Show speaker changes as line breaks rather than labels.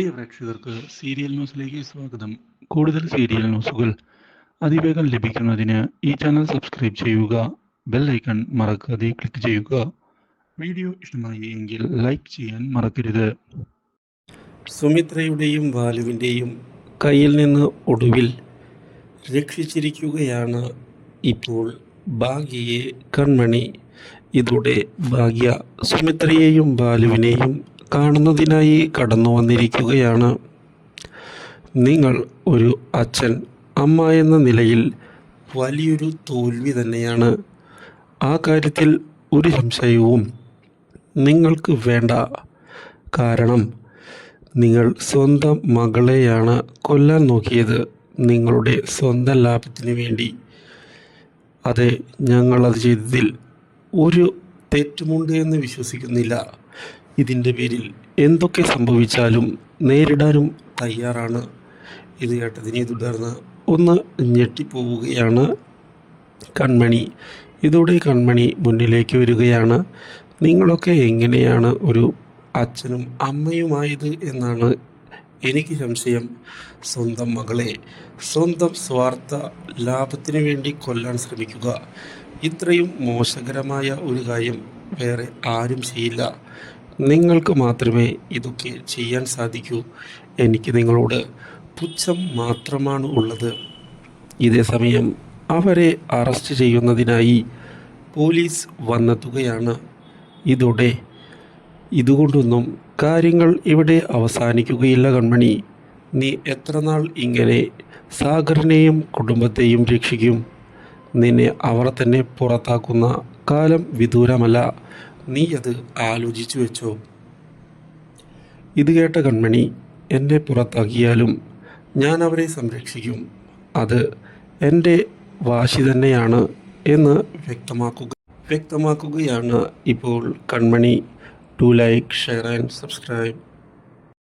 പ്രിയ പ്രേക്ഷകർക്ക് സീരിയൽ ന്യൂസിലേക്ക് സ്വാഗതം. കൂടുതൽ സീരിയൽ ന്യൂസുകൾ അതിവേഗം ലഭിക്കുന്നതിന് ഈ ചാനൽ സബ്സ്ക്രൈബ് ചെയ്യുക ബെൽ ഐക്കൺ മറക്കാതെ ക്ലിക്ക് ചെയ്യുക. വീഡിയോ ഇഷ്ടമായി എങ്കിൽ ലൈക്ക് ചെയ്യാൻ മറക്കരുത്.
സുമിത്രയുടെയും ബാലുവിന്റെയും കയ്യിൽ നിന്ന് ഒടുവിൽ രക്ഷിച്ചിരിക്കുകയാണ് ഇപ്പോൾ ഭാഗ്യയെ കൺമണി. ഇതോടെ ഭാഗ്യ സുമിത്രയെയും ബാലുവിനെയും കാണുന്നതിനായി കടന്നു വന്നിരിക്കുകയാണ് നിങ്ങൾ ഒരു അച്ഛൻ അമ്മ എന്ന നിലയിൽ വലിയൊരു തോൽവി തന്നെയാണ്. ആ കാര്യത്തിൽ ഒരു സംശയവും നിങ്ങൾക്ക് വേണ്ട. കാരണം നിങ്ങൾ സ്വന്തം മകളെയാണ് കൊല്ലാൻ നോക്കിയത്. നിങ്ങളുടെ സ്വന്തം ലാഭത്തിന് വേണ്ടി. അതെ ഞങ്ങളത് ചെയ്തതിൽ ഒരു തെറ്റുമുണ്ട് എന്ന് വിശ്വസിക്കുന്നില്ല. ഇതിന്റെ പേരിൽ എന്തൊക്കെ സംഭവിച്ചാലും നേരിടാനും തയ്യാറാണ്. ഇത് കേട്ടതിനെ തുടർന്ന് ഒന്ന് ഞെട്ടിപ്പോവുകയാണ് കൺമണി. ഇതോടെ കൺമണി മുന്നിലേക്ക് വരികയാണ്. നിങ്ങളൊക്കെ എങ്ങനെയാണ് ഒരു അച്ഛനും അമ്മയുമായത് എന്നാണ് എനിക്ക് സംശയം. സ്വന്തം മകളെ സ്വന്തം സ്വാർത്ഥ ലാഭത്തിന് വേണ്ടി കൊല്ലാൻ ശ്രമിക്കുക. ഇത്രയും മോശകരമായ ഒരു കാര്യം വേറെ ആരും ചെയ്യില്ല. നിങ്ങൾക്ക് മാത്രമേ ഇതൊക്കെ ചെയ്യാൻ സാധിക്കൂ. എനിക്ക് നിങ്ങളോട് പുച്ഛം മാത്രമാണ് ഉള്ളത്. ഇതേ സമയം അവരെ അറസ്റ്റ് ചെയ്യുന്നതിനായി പോലീസ് വന്നെത്തുകയാണ് ഇതോടെ ഇതുകൊണ്ടൊന്നും കാര്യങ്ങൾ ഇവിടെ അവസാനിക്കുകയില്ല കൺമണി. നീ എത്ര നാൾ ഇങ്ങനെ സാഗറിനെയും കുടുംബത്തെയും രക്ഷിക്കും? നിന്നെ അവർ തന്നെ പുറത്താക്കുന്ന കാലം വിദൂരമല്ല. നീ അത് ആലോചിച്ചു വെച്ചോ. ഇത് കേട്ട കൺമണി എന്നെ പുറത്താക്കിയാലും ഞാൻ അവരെ സംരക്ഷിക്കും. അത് എന്റെ വാശി തന്നെയാണ് എന്ന് വ്യക്തമാക്കുക വ്യക്തമാക്കുകയാണ് ഇപ്പോൾ Kanmani. To like share and subscribe